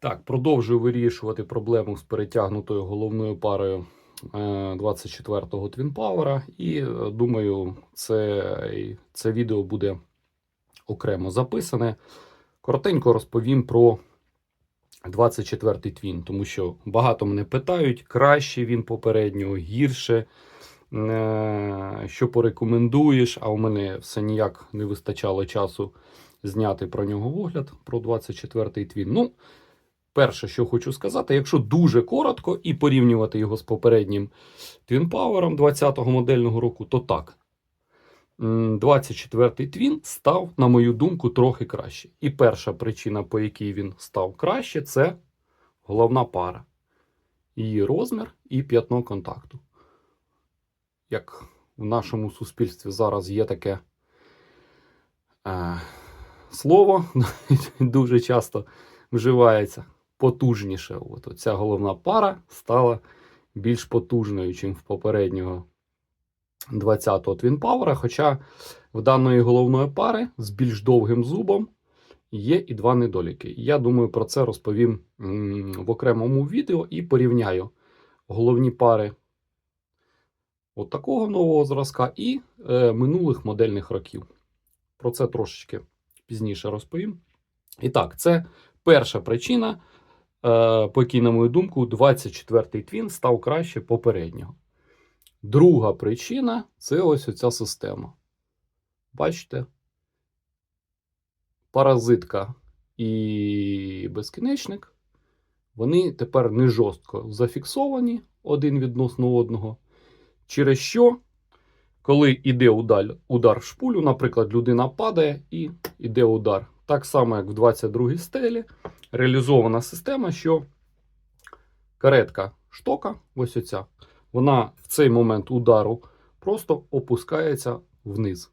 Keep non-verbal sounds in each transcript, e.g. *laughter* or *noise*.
Так, продовжую вирішувати проблему з перетягнутою головною парою е, 24-го Twin Power. І е, думаю, це, це відео буде окремо записане. Коротенько розповім про 24-й Twin, тому що багато мене питають, краще він попереднього, гірше. е, Що порекомендуєш, а у мене все ніяк не вистачало часу зняти про нього огляд, про 24-й Twin. Ну, Перше, що хочу сказати, якщо дуже коротко і порівнювати його з попереднім Twin Power 20-го модельного року, то так. 24-й Twin став, на мою думку, трохи краще. І перша причина, по якій він став краще, це головна пара. Її розмір і п'ятно контакту. Як в нашому суспільстві зараз є таке е, слово, *laughs* дуже часто вживається потужніше. От ця головна пара стала більш потужною, ніж в попереднього 20-го Twin. Хоча в даної головної пари з більш довгим зубом є і два недоліки. Я думаю, про це розповім в окремому відео і порівняю головні пари от такого нового зразка і е, минулих модельних років. Про це трошечки пізніше розповім. І так, це перша причина, е, по якій, на мою думку, 24-й твін став краще попереднього. Друга причина це ось оця система. Бачите? Паразитка і безкінечник. Вони тепер не жорстко зафіксовані один відносно одного. Через що, коли йде удар в шпулю, наприклад, людина падає і йде удар. Так само, як в 22-й стелі, реалізована система, що каретка штока, ось оця, вона в цей момент удару просто опускається вниз.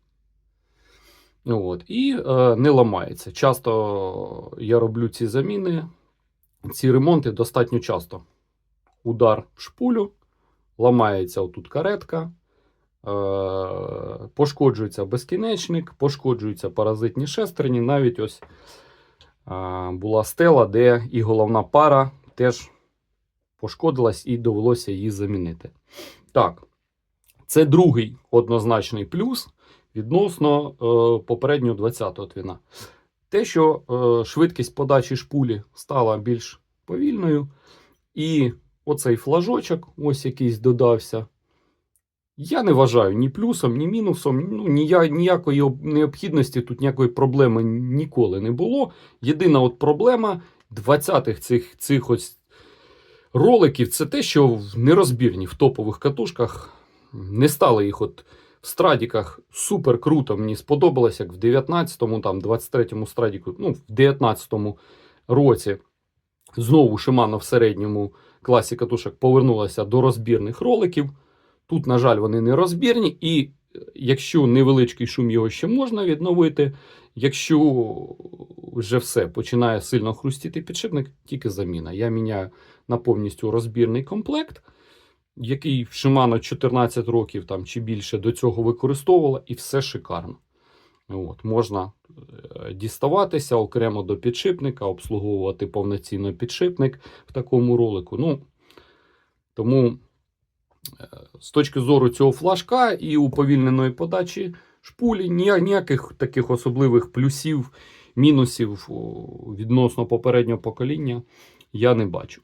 От, і е, не ламається. Часто я роблю ці заміни, ці ремонти достатньо часто. Удар в шпулю, ламається отут каретка, пошкоджується безкінечник, пошкоджуються паразитні шестерні. Навіть ось е, була стела, де і головна пара теж пошкодилась і довелося її замінити. Так, це другий однозначний плюс відносно е, попереднього 20-го твіна. Те, що е, швидкість подачі шпулі стала більш повільною, і оцей флажочок, ось якийсь додався. Я не вважаю ні плюсом, ні мінусом. Ну, нія, ніякої необхідності тут ніякої проблеми ніколи не було. Єдина от проблема 20-х цих, цих ось роликів це те, що в нерозбірні в топових катушках не стало їх от в страдіках супер круто. Мені сподобалось, як в 19-му, там, 23-му страдіку, ну, в 19-му році знову Shimano в середньому класі катушок повернулася до розбірних роликів. Тут, на жаль, вони не розбірні, і е, якщо невеличкий шум його ще можна відновити, якщо вже все починає сильно хрустіти підшипник, тільки заміна. Я міняю на повністю розбірний комплект, який Shimano 14 років там, чи більше до цього використовувала, і все шикарно. От, можна е, діставатися окремо до підшипника, обслуговувати повноцінно підшипник в такому ролику. Ну, тому з точки зору цього флажка і уповільненої подачі шпулі ніяких таких особливих плюсів, мінусів відносно попереднього покоління я не бачу.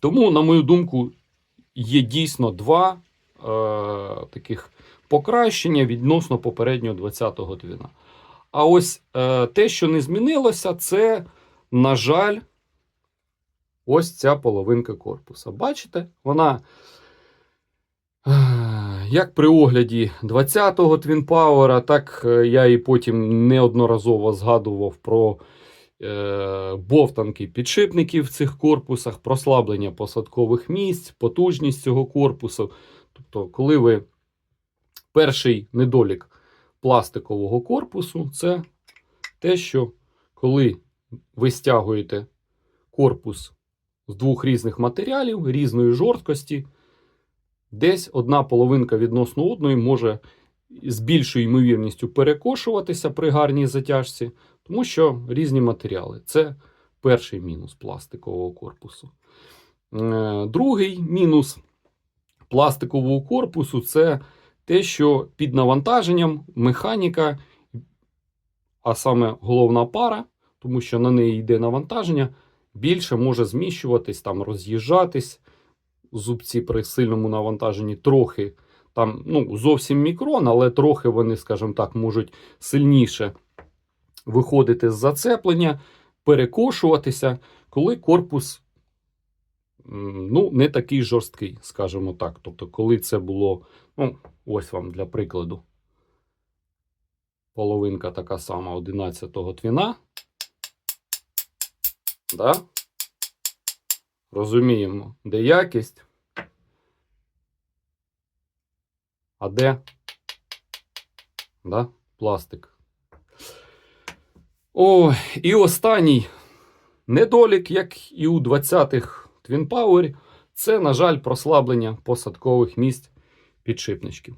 Тому, на мою думку, є дійсно два е, таких покращення відносно попереднього 20-го двіна. А ось е, те, що не змінилося, це, на жаль, ось ця половинка корпуса. Бачите, вона, як при огляді 20-го Twin Power, так е, я і потім неодноразово згадував про е, бовтанки підшипників в цих корпусах, прослаблення посадкових місць, потужність цього корпусу. Тобто, коли ви перший недолік пластикового корпусу, це те, що коли ви стягуєте корпус з двох різних матеріалів різної жорсткості, десь одна половинка відносно одної може з більшою ймовірністю перекошуватися при гарній затяжці, тому що різні матеріали. Це перший мінус пластикового корпусу. Е, Другий мінус пластикового корпусу це те, що під навантаженням механіка, а саме головна пара, тому що на неї йде навантаження, більше може зміщуватись, там роз'їжджатись. Зубці при сильному навантаженні трохи там, ну, зовсім мікрон, але трохи вони, скажімо так, можуть сильніше виходити з зацеплення, перекошуватися, коли корпус ну, не такий жорсткий, скажімо так. Тобто, коли це було, ну, ось вам для прикладу. Половинка така сама 11-го твіна. Да? Розуміємо, де якість. А де? Да? Пластик. О, і останній недолік, як і у 20-х Twin Power, це, на жаль, прослаблення посадкових місць підшипничків.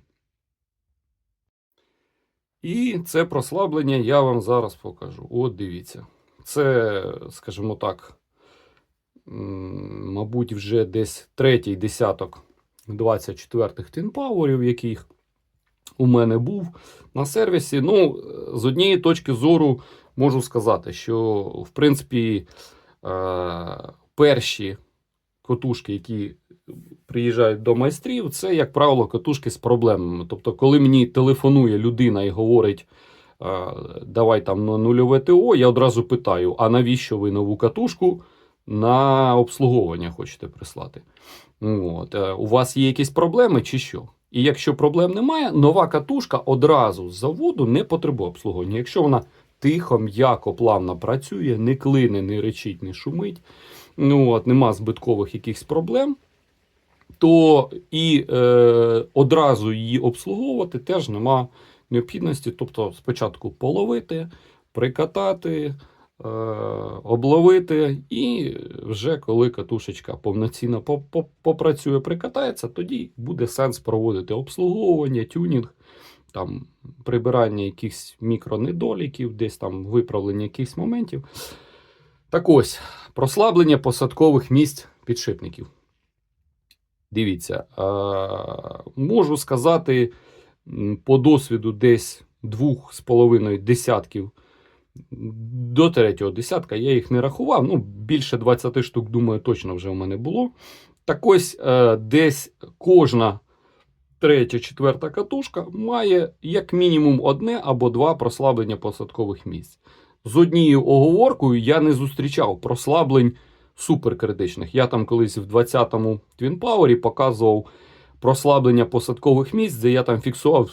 І це прослаблення я вам зараз покажу. От дивіться. Це, скажімо так, мабуть, вже десь третій десяток 24-х Twin Power, яких у мене був на сервісі. Ну, з однієї точки зору можу сказати, що, в принципі, е, перші котушки, які приїжджають до майстрів, це, як правило, катушки з проблемами. Тобто, коли мені телефонує людина і говорить, е, давай там на нульове ТО, я одразу питаю: а навіщо ви нову катушку на обслуговування хочете прислати? От. е, У вас є якісь проблеми чи що? І якщо проблем немає, нова катушка одразу з заводу не потребує обслуговування. Якщо вона тихо, м'яко, плавно працює, не клине, не речить, не шумить, ну, от, нема збиткових якихось проблем, то і е, одразу її обслуговувати теж нема необхідності. Тобто спочатку половити, прикатати, обловити, і вже коли катушечка повноцінно по- по- попрацює, прикатається, тоді буде сенс проводити обслуговування, тюнінг, там, прибирання якихось мікронедоліків, десь там виправлення якихось моментів. Так ось, прослаблення посадкових місць підшипників. Дивіться, е, можу сказати по досвіду десь двох з половиною десятків до третього десятка. Я їх не рахував. Ну, більше 20 штук, думаю, точно вже в мене було. Так ось е, десь кожна третя, четверта катушка має як мінімум одне або два прослаблення посадкових місць. З однією оговоркою я не зустрічав прослаблень суперкритичних. Я там колись в 20-му Twin Power показував прослаблення посадкових місць, де я там фіксував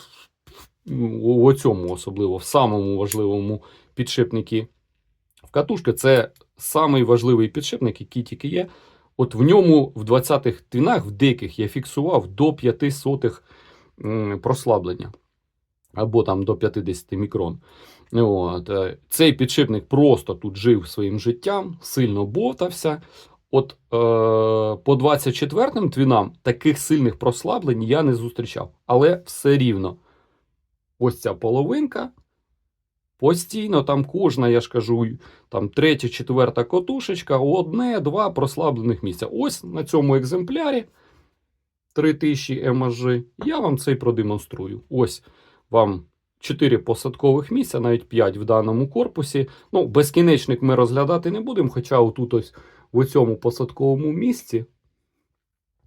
у цьому особливо, в самому важливому підшипнику в катушки. Це самий важливий підшипник, який тільки є. От в ньому в 20-х твінах, в диких, я фіксував до 5 сотих прослаблення. Або там до 50 мікрон. От. е, Цей підшипник просто тут жив своїм життям, сильно бовтався. От е, по 24-м твінам таких сильних прослаблень я не зустрічав. Але все рівно, ось ця половинка. Постійно там кожна, я ж кажу, там третя, четверта котушечка, одне-два прослаблених місця. Ось на цьому екземплярі 3000 МАЖ. Я вам це і продемонструю. Ось вам 4 посадкових місця, навіть 5 в даному корпусі. Ну, безкінечник ми розглядати не будемо, хоча отут ось в цьому посадковому місці.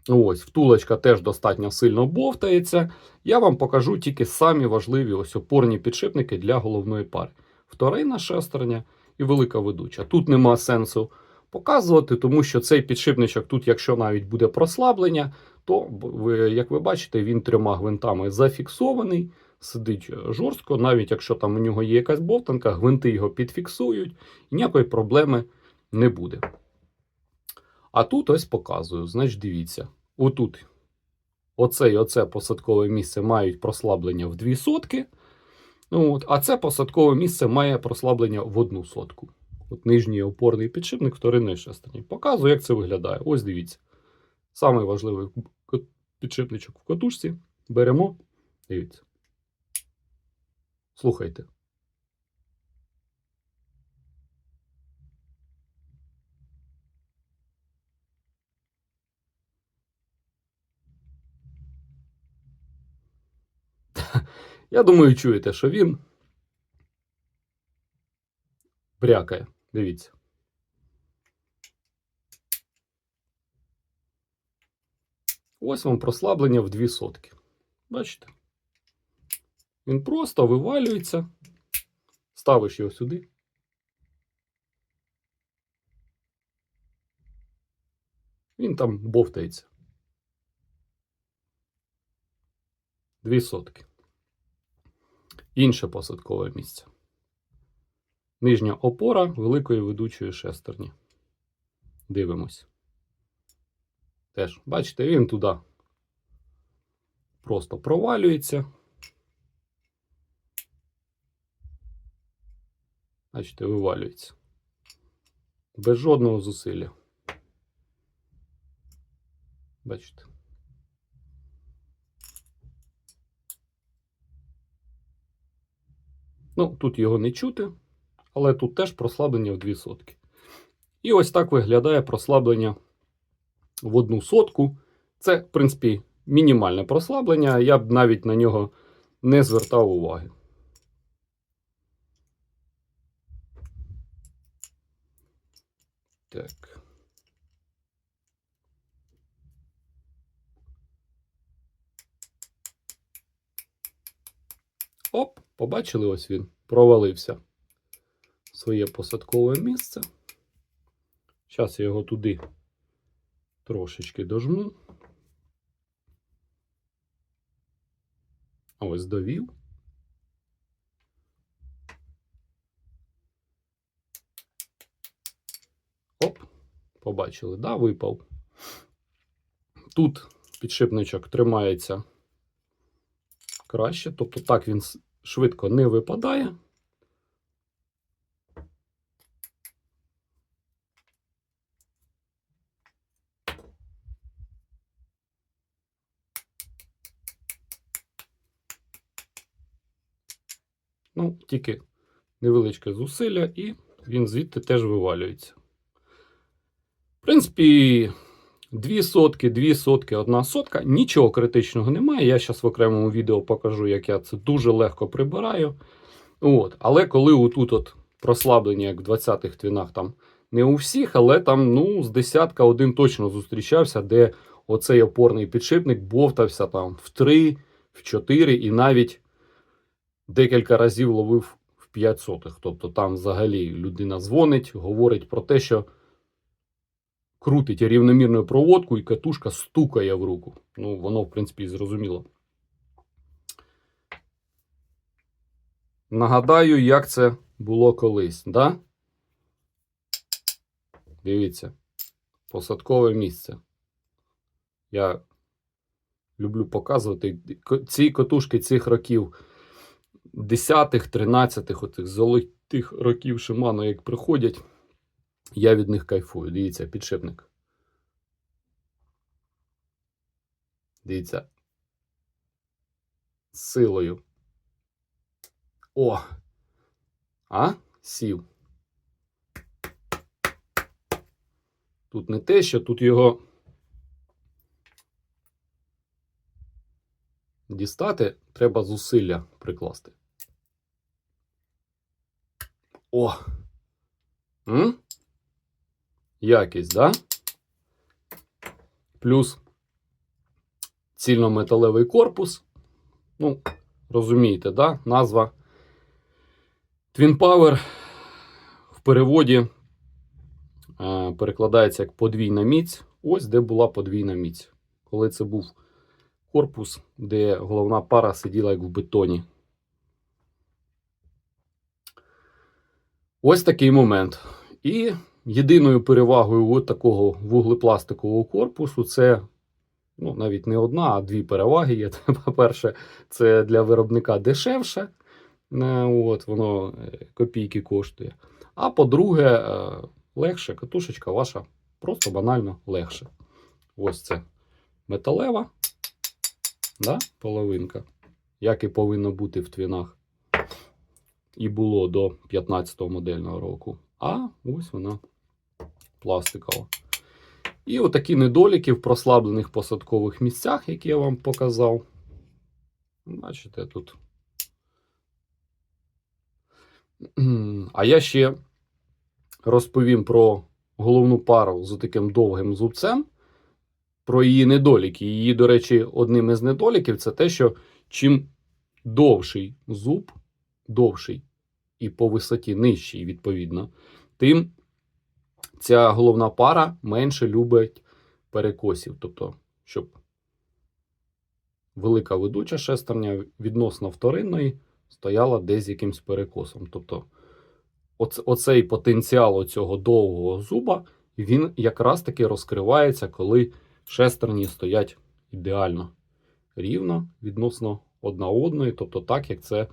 Ось, втулочка теж достатньо сильно бовтається. Я вам покажу тільки самі важливі ось опорні підшипники для головної пари. Вторинна шестерня і велика ведуча. Тут нема сенсу показувати, тому що цей підшипничок, тут, якщо навіть буде прослаблення, то, як ви бачите, він трьома гвинтами зафіксований, сидить жорстко, навіть якщо там у нього є якась бовтанка, гвинти його підфіксують, і ніякої проблеми не буде. А тут ось показую. Значить, дивіться. Отут оце і оце посадкове місце мають прослаблення в 2 сотки. Ну, от, а це посадкове місце має прослаблення в 1 сотку. От нижній опорний підшипник вторинної шестерні. Показую, як це виглядає. Ось дивіться. Самий важливий підшипничок в катушці. Беремо. Дивіться. Слухайте. Я думаю, чуєте, що він брякає. Дивіться. Ось вам прослаблення в 2 сотки. Бачите? Він просто вивалюється, ставиш його сюди. Він там бовтається. Дві сотки. Інше посадкове місце. Нижня опора великої ведучої шестерні. Дивимось. Теж, бачите, він туди просто провалюється. Бачите, вивалюється. Без жодного зусилля. Бачите. Ну, тут його не чути, але тут теж прослаблення в 2 сотки. І ось так виглядає прослаблення в одну сотку. Це, в принципі, мінімальне прослаблення. Я б навіть на нього не звертав уваги. Так. Оп, побачили, ось він провалився в своє посадкове місце. Зараз я його туди трошечки дожму. Ось довів. Оп, побачили, да, випав. Тут підшипничок тримається краще, тобто так він швидко не випадає. Ну, тільки невеличке зусилля, і він звідти теж вивалюється. В принципі, дві сотки, дві сотки, одна сотка. Нічого критичного немає. Я зараз в окремому відео покажу, як я це дуже легко прибираю. От. Але коли отут от прослаблення, як в 20-х твінах, там не у всіх, але там ну, з десятка один точно зустрічався, де оцей опорний підшипник бовтався там в 3, в 4 і навіть декілька разів ловив в 5 сотих. Тобто там взагалі людина дзвонить, говорить про те, що крутить рівномірною проводку і катушка стукає в руку. Ну, воно, в принципі, зрозуміло. Нагадаю, як це було колись, да? Дивіться, посадкове місце. Я люблю показувати ці котушки цих років 10-х, 13-х, отих золотих років Шимано, як приходять, я від них кайфую. Дивіться, підшипник. Дивіться. Силою. О! А? Сів. Тут не те, що тут його дістати, треба зусилля прикласти. О! М? Якість, да? Плюс цільнометалевий корпус. Ну, розумієте, да? Назва Twin Power в переводі е, перекладається як подвійна міць. Ось де була подвійна міць. Коли це був корпус, де головна пара сиділа як в бетоні. Ось такий момент. І єдиною перевагою от такого вуглепластикового корпусу це ну, навіть не одна, а дві переваги є. *laughs* По-перше, це для виробника дешевше. Е, От, воно е, копійки коштує. А по-друге, е, легше, катушечка ваша просто банально легше. Ось це металева да, половинка, як і повинно бути в твінах. І було до 15-го модельного року. А ось вона пластикова. І отакі недоліки в прослаблених посадкових місцях, які я вам показав. Бачите, тут А я ще розповім про головну пару з таким довгим зубцем, про її недоліки. Її, до речі, одним із недоліків це те, що чим довший зуб, довший і по висоті нижчий, відповідно, тим ця головна пара менше любить перекосів. Тобто, щоб велика ведуча шестерня відносно вторинної стояла десь якимсь перекосом. Тобто, оц- оцей потенціал оцього довгого зуба, він якраз таки розкривається, коли шестерні стоять ідеально рівно відносно одна одної, тобто так, як це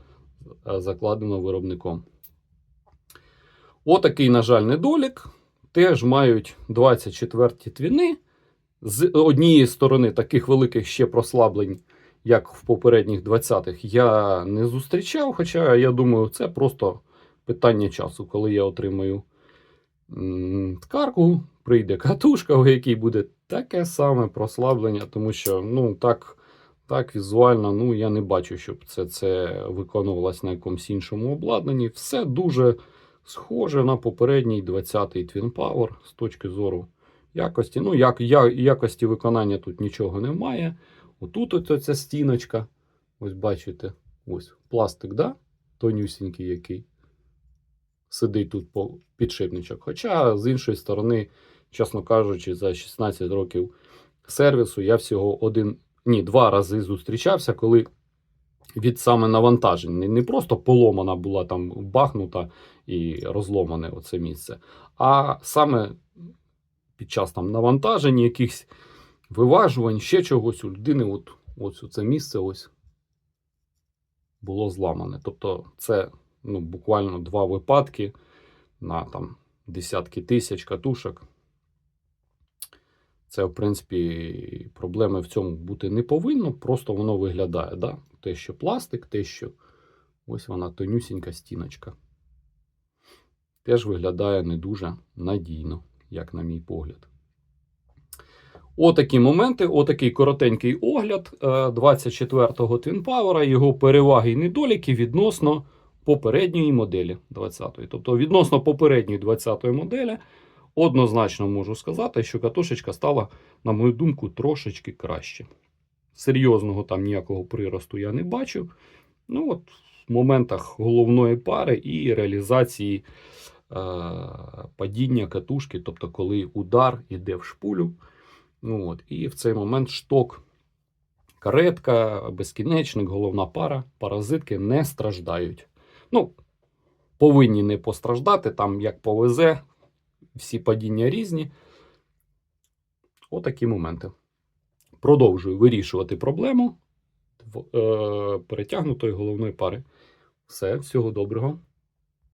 е, закладено виробником. Отакий, на жаль, недолік. Теж мають 24 твіни. З однієї сторони, таких великих ще прослаблень, як в попередніх 20-х, я не зустрічав. Хоча я думаю, це просто питання часу, коли я отримаю ткарку, прийде катушка, у якій буде таке саме прослаблення, тому що ну, так, так візуально ну, я не бачу, щоб це, це виконувалось на якомусь іншому обладнанні. Все дуже схоже на попередній 20-й Twin Power з точки зору якості. Ну, як, я, якості виконання тут нічого немає. Отут ось стіночка. Ось бачите, ось пластик, да? тонюсінький який. Сидить тут по підшипничок. Хоча, з іншої сторони, чесно кажучи, за 16 років сервісу я всього один, ні, два рази зустрічався, коли від саме навантажень. Не, просто поломана була там бахнута і розломане оце місце, а саме під час там навантажень, якихось виважувань, ще чогось у людини, от, от це місце ось було зламане. Тобто, це ну, буквально два випадки на там десятки тисяч катушок. Це, в принципі, проблеми в цьому бути не повинно, просто воно виглядає. Да? Те, що пластик, те, що ось вона тонюсінька стіночка. Теж виглядає не дуже надійно, як на мій погляд. Отакі моменти, отакий коротенький огляд е, 24-го Twin Power, його переваги і недоліки відносно попередньої моделі 20-ї. Тобто, відносно попередньої 20-ї моделі, однозначно можу сказати, що катушечка стала, на мою думку, трошечки краще. Серйозного там ніякого приросту я не бачу. Ну, от в моментах головної пари і реалізації е, падіння катушки, тобто, коли удар іде в шпулю. Ну, от, і в цей момент шток, каретка, безкінечник, головна пара, паразитки не страждають. Ну, повинні не постраждати, там як повезе, всі падіння різні. Отакі моменти. Продовжую вирішувати проблему е, перетягнутої головної пари. Все, всього доброго.